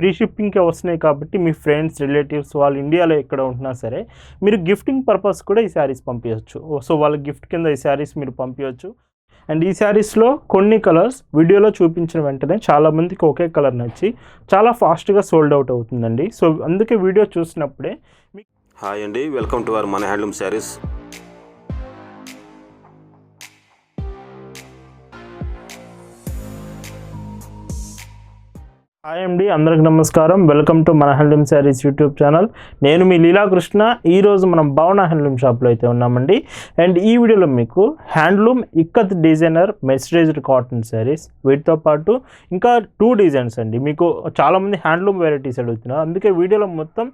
Free షిప్పింగ్కే వస్తున్నాయి కాబట్టి మీ friends relatives వాళ్ళు ఇండియాలో ఎక్కడ ఉంటున్నా సరే మీరు గిఫ్టింగ్ పర్పస్ కూడా ఈ శారీస్ పంపించవచ్చు సో వాళ్ళ గిఫ్ట్ కింద ఈ శారీస్ మీరు పంపించవచ్చు అండ్ ఈ శారీస్లో కొన్ని కలర్స్ వీడియోలో చూపించిన వెంటనే చాలామందికి ఒకే కలర్ నచ్చి చాలా ఫాస్ట్గా సోల్డ్ అవుట్ అవుతుందండి. సో అందుకే వీడియో చూసినప్పుడే హాయ్ అండి వెల్కమ్ టు అవర్ మన హ్యాండ్లూమ్ శారీస్. హాయ్ అండి అందరికి నమస్కారం. వెల్కమ్ టు మన హ్యాండ్లూమ్ శారీస్ యూట్యూబ్ ఛానల్ నేను మీ లీలాకృష్ణ. ఈరోజు మనం భవన హ్యాండ్లూమ్ షాప్లో అయితే ఉన్నామండి. అండ్ ఈ వీడియోలో మీకు handloom ikat designer mercerised cotton saris వీటితో పాటు ఇంకా టూ డిజైన్స్ అండి. మీకు చాలామంది హ్యాండ్లూమ్ వెరైటీస్ అడుగుతున్నారు. అందుకే వీడియోలో మొత్తం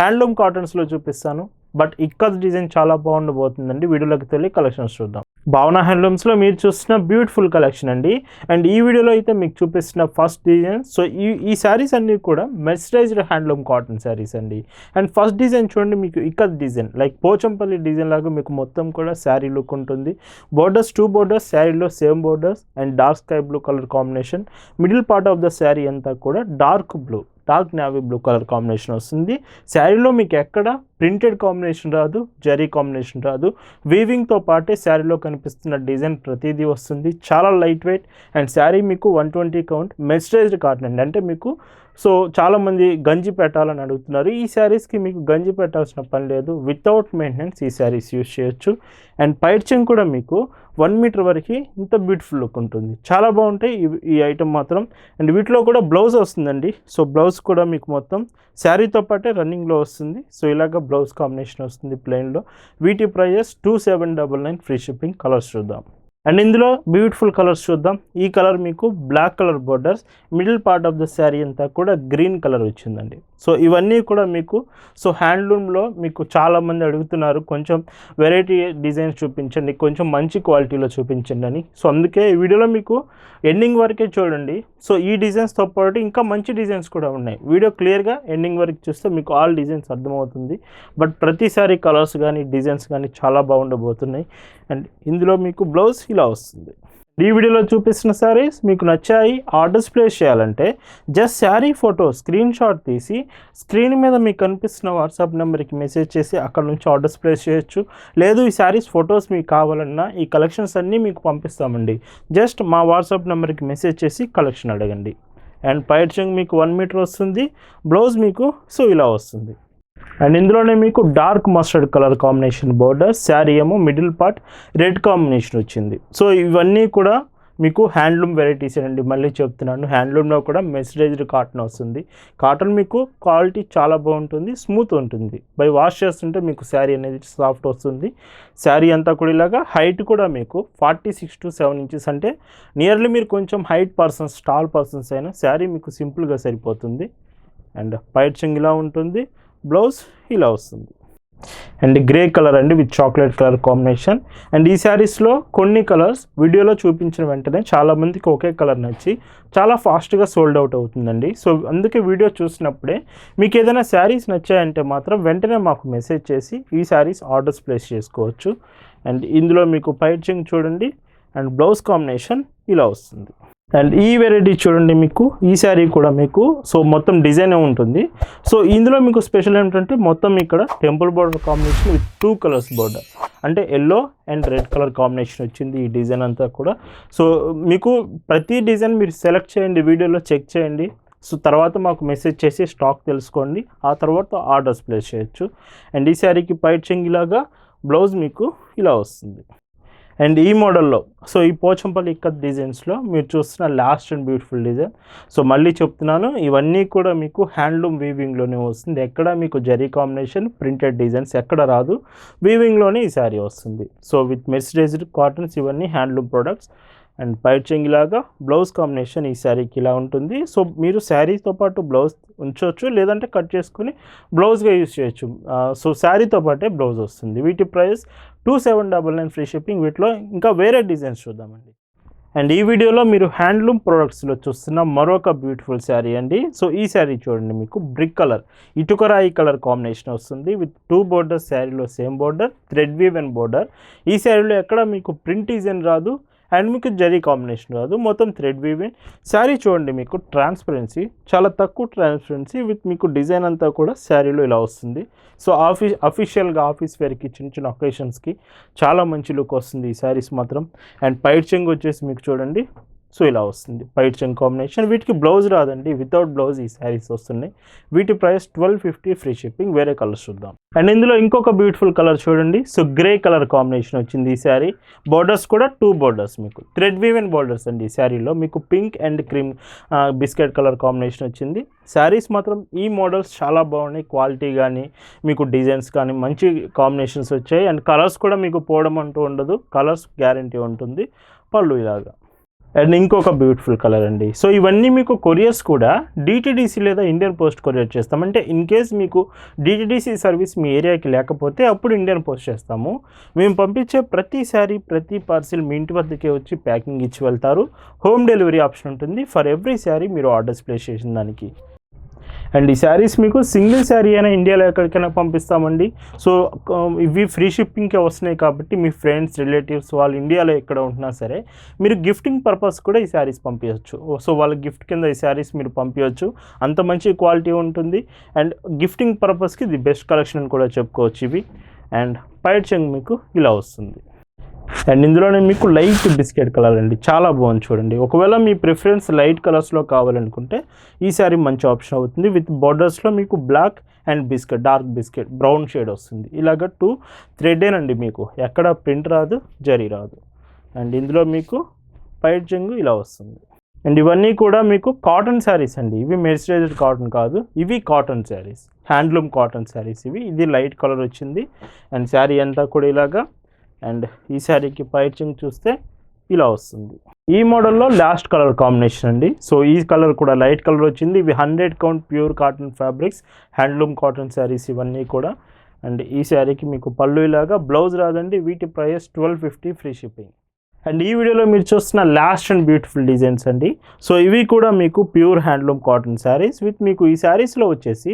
హ్యాండ్లూమ్ కాటన్స్లో చూపిస్తాను. బట్ ఇక్కత్ డిజైన్ చాలా బాగుండబోతుందండి. వీడియోలోకి వెళ్ళి కలెక్షన్స్ చూద్దాం. భావన హ్యాండ్లూమ్స్లో మీరు చూస్తున్న బ్యూటిఫుల్ కలెక్షన్ అండి. అండ్ ఈ వీడియోలో అయితే మీకు చూపిస్తున్న ఫస్ట్ డిజైన్. సో ఈ ఈ శారీస్ అన్నీ కూడా మెస్టరైజ్డ్ హ్యాండ్లూమ్ కాటన్ శారీస్ అండి. అండ్ ఫస్ట్ డిజైన్ చూడండి మీకు ikat design like Pochampally design లాగా మీకు మొత్తం కూడా శారీ లుక్ ఉంటుంది. బోర్డర్స్ టూ బోర్డర్స్ శారీలో same borders and dark sky blue colour combination. Middle part of the sari అంతా కూడా dark blue. Dark navy blue colour combination వస్తుంది. శారీలో మీకు ఎక్కడ ప్రింటెడ్ కాంబినేషన్ రాదు జరీ కాంబినేషన్ రాదు. వీవింగ్తో పాటే శారీలో కనిపిస్తున్న డిజైన్ ప్రతిదీ వస్తుంది. చాలా లైట్ వెయిట్ అండ్ శారీ మీకు one twenty count mercerised cotton అండి. అంటే మీకు సో చాలామంది గంజి పెట్టాలని అడుగుతున్నారు. ఈ శారీస్కి మీకు గంజి పెట్టాల్సిన పని లేదు. వితౌట్ మెయింటెనెన్స్ ఈ శారీస్ యూస్ చేయొచ్చు. అండ్ పైడ్చింగ్ కూడా మీకు వన్ మీటర్ వరకు ఇంత బ్యూటిఫుల్ లుక్ ఉంటుంది. చాలా బాగుంటాయి. ఈ- ఈ ఐటమ్ మాత్రం. అండ్ వీటిలో కూడా బ్లౌజ్ వస్తుందండి. సో బ్లౌజ్ కూడా మీకు మొత్తం శారీతో పాటే రన్నింగ్లో వస్తుంది. సో ఇలాగ బ్లౌజ్ కాంబినేషన్ వస్తుంది ప్లెయిన్లో. వీటి prices two seven double nine free shipping. Colours చూద్దాం. అండ్ ఇందులో బ్యూటిఫుల్ కలర్స్ చూద్దాం. ఈ కలర్ మీకు black colour borders middle part of the sari అంతా కూడా గ్రీన్ కలర్ వచ్చిందండి. సో ఇవన్నీ కూడా మీకు సో హ్యాండ్లూమ్లో మీకు చాలామంది అడుగుతున్నారు కొంచెం వెరైటీ డిజైన్స్ చూపించండి కొంచెం మంచి క్వాలిటీలో చూపించండి అని. సో అందుకే ఈ వీడియోలో మీకు ఎండింగ్ వరకే చూడండి. సో ఈ డిజైన్స్తో పాటు ఇంకా మంచి డిజైన్స్ కూడా ఉన్నాయి. వీడియో క్లియర్గా ఎండింగ్ వరకు చూస్తే మీకు ఆల్ డిజైన్స్ అర్థమవుతుంది. బట్ ప్రతిసారి కలర్స్ కానీ డిజైన్స్ కానీ చాలా బాగుండబోతున్నాయి. అండ్ ఇందులో మీకు బ్లౌజ్ ఇలా వస్తుంది. ఈ వీడియోలో చూపిస్తున్న శారీస్ మీకు నచ్చాయి ఆర్డర్స్ ప్లేస్ చేయాలంటే just sari photo screen shot తీసి స్క్రీన్ మీద మీకు కనిపిస్తున్న వాట్సాప్ నెంబర్కి మెసేజ్ చేసి అక్కడ నుంచి ఆర్డర్స్ ప్లేస్ చేయొచ్చు. లేదు ఈ శారీస్ ఫొటోస్ మీకు కావాలన్నా ఈ కలెక్షన్స్ అన్నీ మీకు పంపిస్తామండి. జస్ట్ మా వాట్సాప్ నెంబర్కి మెసేజ్ చేసి కలెక్షన్ అడగండి. అండ్ పైడ్చింగ్ మీకు వన్ మీటర్ వస్తుంది బ్లౌజ్ మీకు సో ఇలా వస్తుంది. అండ్ ఇందులోనే మీకు dark mustard colour combination border sari ఏమో మిడిల్ పార్ట్ రెడ్ కాంబినేషన్ వచ్చింది. సో ఇవన్నీ కూడా మీకు హ్యాండ్లూమ్ వెరైటీస్ అండి. మళ్ళీ చెప్తున్నాను హ్యాండ్లూమ్లో కూడా మెసరైజ్డ్ కాటన్ వస్తుంది. కాటన్ మీకు క్వాలిటీ చాలా బాగుంటుంది స్మూత్ ఉంటుంది. బై వాష్ చేస్తుంటే మీకు శారీ అనేది సాఫ్ట్ వస్తుంది. శారీ అంతా కూడా ఇలాగా హైట్ కూడా మీకు forty six to seven inches అంటే నియర్లీ మీరు కొంచెం హైట్ పర్సన్స్ టాల్ పర్సన్స్ అయినా శారీ మీకు సింపుల్గా సరిపోతుంది. అండ్ పైట్చింగ్ ఇలా ఉంటుంది. బ్లౌజ్ ఇలా వస్తుంది. అండ్ గ్రే కలర్ అండి with chocolate colour combination and ఈ శారీస్లో కొన్ని కలర్స్ వీడియోలో చూపించిన వెంటనే చాలామందికి ఒకే కలర్ నచ్చి చాలా ఫాస్ట్గా సోల్డ్ అవుట్ అవుతుందండి. సో అందుకే వీడియో చూసినప్పుడే మీకు ఏదైనా శారీస్ నచ్చాయంటే మాత్రం వెంటనే మాకు మెసేజ్ చేసి ఈ శారీస్ ఆర్డర్స్ ప్లేస్ చేసుకోవచ్చు. అండ్ ఇందులో మీకు పైచింగ్ చూడండి. అండ్ బ్లౌజ్ కాంబినేషన్ ఇలా వస్తుంది. అండ్ ఈ వెరైటీ చూడండి మీకు ఈ శారీ కూడా మీకు. సో మొత్తం డిజైన్ ఉంటుంది. సో ఇందులో మీకు స్పెషల్ ఏంటంటే మొత్తం ఇక్కడ temple border combination with two colours border అంటే yellow and red colour combination వచ్చింది ఈ డిజైన్ అంతా కూడా. సో మీకు ప్రతి డిజైన్ మీరు సెలెక్ట్ చేయండి వీడియోలో చెక్ చేయండి. సో తర్వాత మాకు మెసేజ్ చేసి స్టాక్ తెలుసుకోండి. ఆ తర్వాత ఆర్డర్స్ ప్లేస్ చేయొచ్చు. అండ్ ఈ శారీకి పైట్ ఇలాగా బ్లౌజ్ మీకు ఇలా వస్తుంది. అండ్ ఈ మోడల్లో సో ఈ పోచంపల్లి ఇక్కత్ డిజైన్స్లో మీరు చూస్తున్న last and beautiful design so మళ్ళీ చెప్తున్నాను ఇవన్నీ కూడా మీకు హ్యాండ్లూమ్ వీవింగ్లోనే వస్తుంది. ఎక్కడ మీకు జరీ కాంబినేషన్ ప్రింటెడ్ డిజైన్స్ ఎక్కడ రాదు. వీవింగ్లోనే ఈ శారీ వస్తుంది. సో విత్ మెస్డైజ్డ్ కాటన్స్ ఇవన్నీ హ్యాండ్లూమ్ ప్రొడక్ట్స్ అండ్ పైచింగ్ ఇలాగా బ్లౌజ్ కాంబినేషన్ ఈ శారీకి ఇలా ఉంటుంది. సో మీరు శారీతో పాటు బ్లౌజ్ ఉంచవచ్చు లేదంటే కట్ చేసుకుని బ్లౌజ్గా యూజ్ చేయొచ్చు. సో శారీతో పాటే బ్లౌజ్ వస్తుంది. వీటి price two seven double nine free shipping వీటిలో ఇంకా వేరే డిజైన్స్ చూద్దామండి. అండ్ ఈ వీడియోలో మీరు హ్యాండ్లూమ్ ప్రొడక్ట్స్లో చూస్తున్న మరొక బ్యూటిఫుల్ శారీ అండి. సో ఈ శారీ చూడండి మీకు బ్రిక్ కలర్ ఇటుకరాయి కలర్ కాంబినేషన్ వస్తుంది విత్ టూ బోర్డర్స్ శారీలో same border thread weave and border. ఈ శారీలో ఎక్కడ మీకు ప్రింట్ డిజైన్ రాదు అండ్ మీకు జరీ కాంబినేషన్ కాదు మొత్తం థ్రెడ్ వీవింగ్ శారీ చూడండి మీకు ట్రాన్స్పరెన్సీ చాలా తక్కువ ట్రాన్స్పరెన్సీ విత్ మీకు డిజైన్ అంతా కూడా శారీలో ఇలా వస్తుంది. సో ఆఫీస్ అఫీషియల్గా ఆఫీస్ వేర్కి చిన్న చిన్న ఒకేషన్స్కి చాలా మంచి లుక్ వస్తుంది ఈ శారీస్ మాత్రం. అండ్ పైట్ వచ్చేసి మీకు చూడండి సో ఇలా వస్తుంది. పైట్ చెంగ్ కాంబినేషన్ వీటికి బ్లౌజ్ రాదండి. వితౌట్ బ్లౌజ్ ఈ శారీస్ వస్తున్నాయి. వీటి price twelve fifty free shipping వేరే కలర్స్ చూద్దాం. అండ్ ఇందులో ఇంకొక బ్యూటిఫుల్ కలర్ చూడండి. సో గ్రే కలర్ కాంబినేషన్ వచ్చింది ఈ శారీ బోర్డర్స్ కూడా టూ బోర్డర్స్ మీకు. థ్రెడ్ వీవెన్ బోర్డర్స్ అండి ఈ శారీలో మీకు pink and cream biscuit colour combination వచ్చింది. శారీస్ మాత్రం ఈ మోడల్స్ చాలా బాగున్నాయి. క్వాలిటీ కానీ మీకు డిజైన్స్ కానీ మంచి కాంబినేషన్స్ వచ్చాయి. అండ్ కలర్స్ కూడా మీకు పోవడం అంటూ ఉండదు. కలర్స్ గ్యారంటీ ఉంటుంది. పళ్ళు ఇలాగా. అండ్ ఇంకొక బ్యూటిఫుల్ కలర్ అండి. సో ఇవన్నీ మీకు కొరియర్స్ కూడా డిటిడిసి లేదా ఇండియన్ పోస్ట్ కొరియర్ చేస్తాం. అంటే ఇన్ కేస్ మీకు డిటిడిసి సర్వీస్ మీ ఏరియాకి లేకపోతే అప్పుడు ఇండియన్ పోస్ట్ చేస్తాము. మేము పంపించే ప్రతి ప్రతి పార్సిల్ మీ ఇంటి వద్దకే వచ్చి ప్యాకింగ్ ఇచ్చి వెళ్తారు. హోమ్ డెలివరీ ఆప్షన్ ఉంటుంది. ఫర్ ఎవ్రీ శారీ మీరు ఆర్డర్స్ ప్లేస్ చేసిన దానికి. అండ్ ఈ శారీస్ మీకు సింగిల్ శారీ అయినా ఇండియాలో ఎక్కడికైనా పంపిస్తామండి. సో ఇవి ఫ్రీ షిప్పింగ్కే వస్తున్నాయి కాబట్టి మీ ఫ్రెండ్స్ రిలేటివ్స్ వాళ్ళు ఇండియాలో ఎక్కడ ఉంటున్నా సరే మీరు గిఫ్టింగ్ పర్పస్ కూడా ఈ శారీస్ పంపించవచ్చు సో వాళ్ళ గిఫ్ట్ కింద ఈ శారీస్ మీరు పంపించవచ్చు అంత మంచి క్వాలిటీ ఉంటుంది. అండ్ గిఫ్టింగ్ పర్పస్కి ఇది బెస్ట్ కలెక్షన్ అని కూడా చెప్పుకోవచ్చు ఇవి. అండ్ పైట్ చెంగ్ మీకు ఇలా వస్తుంది. అండ్ ఇందులోనే మీకు లైట్ బిస్కెట్ కలర్ అండి. చాలా బాగుంది చూడండి. ఒకవేళ మీ ప్రిఫరెన్స్ లైట్ కలర్స్లో కావాలనుకుంటే ఈ శారీ మంచి ఆప్షన్ అవుతుంది. విత్ బార్డర్స్లో మీకు black and biscuit dark biscuit brown shade వస్తుంది. ఇలాగ టూ థ్రెడ్డేనండి మీకు. ఎక్కడ ప్రింట్ రాదు జరీ రాదు. అండ్ ఇందులో మీకు పైట్ జంగు ఇలా వస్తుంది. అండ్ ఇవన్నీ కూడా మీకు కాటన్ శారీస్ అండి. ఇవి మెర్సరైజ్డ్ కాటన్ కాదు ఇవి cotton saris handloom cotton saris ఇవి. ఇది లైట్ కలర్ వచ్చింది. అండ్ శారీ అంతా కూడా ఇలాగా అండ్ ఈ శారీకి పైచింగ్ చూస్తే ఇలా వస్తుంది. ఈ మోడల్లో లాస్ట్ కలర్ కాంబినేషన్ అండి. సో ఈ కలర్ కూడా లైట్ కలర్ వచ్చింది. ఇవి hundred count pure cotton fabrics handloom cotton saris ఇవన్నీ కూడా. అండ్ ఈ శారీకి మీకు పళ్ళు ఇలాగా బ్లౌజ్ రాదండి. వీటి price twelve fifty free shipping. And ఈ వీడియోలో మీరు చూస్తున్న లాస్ట్ అండ్ బ్యూటిఫుల్ డిజైన్స్ అండి. సో ఇవి కూడా మీకు pure handloom cotton saris with మీకు ఈ శారీస్లో వచ్చేసి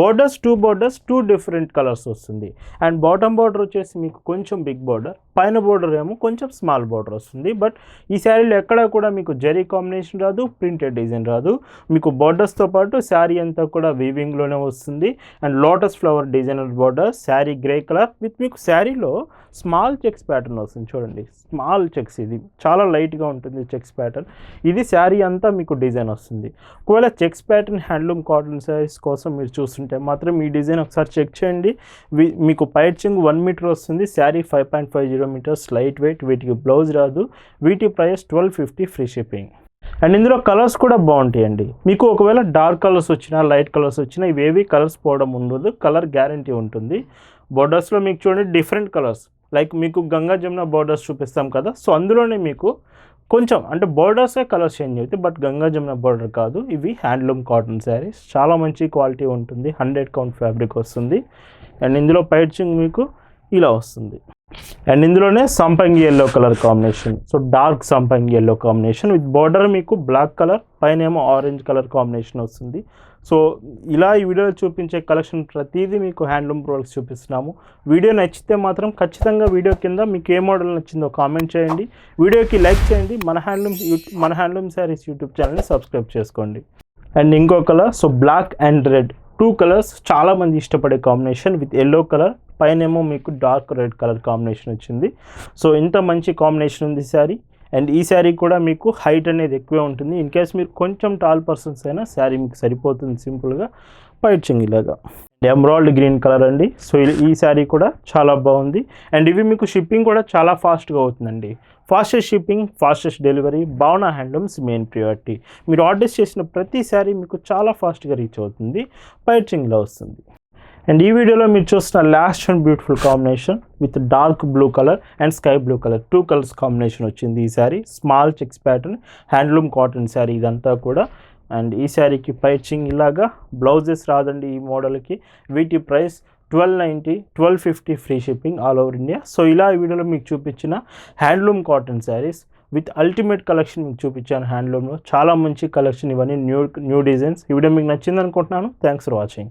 borders two borders two different colours వస్తుంది. అండ్ బాటమ్ బార్డర్ వచ్చేసి మీకు కొంచెం బిగ్ బార్డర్ పైన బోర్డర్ ఏమో కొంచెం స్మాల్ బార్డర్ వస్తుంది. బట్ ఈ శారీలో ఎక్కడ కూడా మీకు జరీ కాంబినేషన్ రాదు ప్రింటెడ్ డిజైన్ రాదు. మీకు బార్డర్స్తో పాటు శారీ అంతా కూడా వీవింగ్లోనే వస్తుంది. And lotus flower designer border sari grey colour with మీకు శారీలో స్మాల్ చెక్స్ ప్యాటర్న్ వస్తుంది. చూడండి స్మాల్ చెక్స్ ఇది. చాలా లైట్గా ఉంటుంది చెక్స్ ప్యాటర్న్ ఇది శారీ అంతా మీకు డిజైన్ వస్తుంది. ఒకవేళ checks pattern handloom cotton saris కోసం మీరు చూస్తుంటే మాత్రం ఈ డిజైన్ ఒకసారి చెక్ చేయండి. మీకు పైచింగ్ వన్ మీటర్ వస్తుంది. Sari five point five zero kilometres light weight వీటికి బ్లౌజ్ రాదు. వీటి price twelve fifty free shipping and ఇందులో కలర్స్ కూడా బాగుంటాయండి. మీకు ఒకవేళ డార్క్ కలర్స్ వచ్చినా లైట్ కలర్స్ వచ్చినా ఇవేవి కలర్స్ పోవడం ఉండదు. కలర్ గ్యారంటీ ఉంటుంది. బోర్డర్స్లో మీకు చూడండి డిఫరెంట్ కలర్స్ లైక్ మీకు గంగా జమున బోర్డర్స్ చూపిస్తాం కదా. సో అందులోనే మీకు కొంచెం అంటే బోర్డర్సే కలర్స్ చేంజ్ అవుతాయి బట్ గంగా జమున బోర్డర్ కాదు. ఇవి హ్యాండ్లూమ్ కాటన్ శారీస్ చాలా మంచి క్వాలిటీ ఉంటుంది. హండ్రెడ్ కౌంట్ ఫ్యాబ్రిక్ వస్తుంది. అండ్ ఇందులో పైచింగ్ మీకు ఇలా వస్తుంది. అండ్ ఇందులోనే సంపంగి yellow colour combination so dark సంపంగి ఎల్లో కాంబినేషన్ విత్ బార్డర్ మీకు బ్లాక్ కలర్ పైన ఏమో ఆరెంజ్ కలర్ కాంబినేషన్ వస్తుంది. సో ఇలా ఈ వీడియోలో చూపించే కలెక్షన్ ప్రతిదీ మీకు హ్యాండ్లూమ్ ప్రోడక్ట్స్ చూపిస్తున్నాము. వీడియో నచ్చితే మాత్రం ఖచ్చితంగా వీడియో కింద మీకు ఏ మోడల్ నచ్చిందో కామెంట్ చేయండి. వీడియోకి లైక్ చేయండి. మన హ్యాండ్లూమ్ మన హ్యాండ్లూమ్ శారీస్ యూట్యూబ్ ఛానల్ని సబ్స్క్రైబ్ చేసుకోండి. అండ్ ఇంకో colour so black and red two colours చాలామంది ఇష్టపడే కాంబినేషన్ విత్ ఎల్లో కలర్ పైనేమో మీకు డార్క్ రెడ్ కలర్ కాంబినేషన్ వచ్చింది. సో ఇంత మంచి కాంబినేషన్ ఉంది శారీ అండ్ ఈ శారీ కూడా మీకు హైట్ అనేది ఎక్కువే ఉంటుంది. ఇన్ కేస్ మీరు కొంచెం టాల్ పర్సన్స్ అయినా శారీ మీకు సరిపోతుంది సింపుల్గా. పైట్ ఇలాగా. ఎమరాల్డ్ గ్రీన్ కలర్ అండి. సో ఈ- ఈ శారీ కూడా చాలా బాగుంది. అండ్ ఇవి మీకు షిప్పింగ్ కూడా చాలా ఫాస్ట్గా అవుతుందండి. Fastest shipping fastest delivery Bhavana handlooms main priority. మీరు ఆర్డర్స్ చేసిన ప్రతి శారీ మీకు చాలా ఫాస్ట్గా రీచ్ అవుతుంది పైచింగ్లో వస్తుంది. అండ్ ఈ వీడియోలో మీరు చూసిన last and beautiful combination with dark blue colour and sky blue colour. Two colours combination వచ్చింది ఈ sari. Small checks pattern handloom cotton sari ఇదంతా కూడా. అండ్ ఈ శారీకి పైచింగ్ ఇలాగా బ్లౌజెస్ రాదండి ఈ మోడల్కి. వీటి price twelve ninety twelve fifty free shipping all over India. So ఇలా ఈ వీడియోలో మీకు చూపించిన handloom cotton saris with ultimate collection మీకు చూపించాను హ్యాండ్లూమ్లో. చాలా మంచి కలెక్షన్ ఇవన్నీ న్యూ న్యూ డిజైన్స్. ఈ వీడియో మీకు నచ్చింది అనుకుంటున్నాను థ్యాంక్స్ ఫర్ వాచింగ్.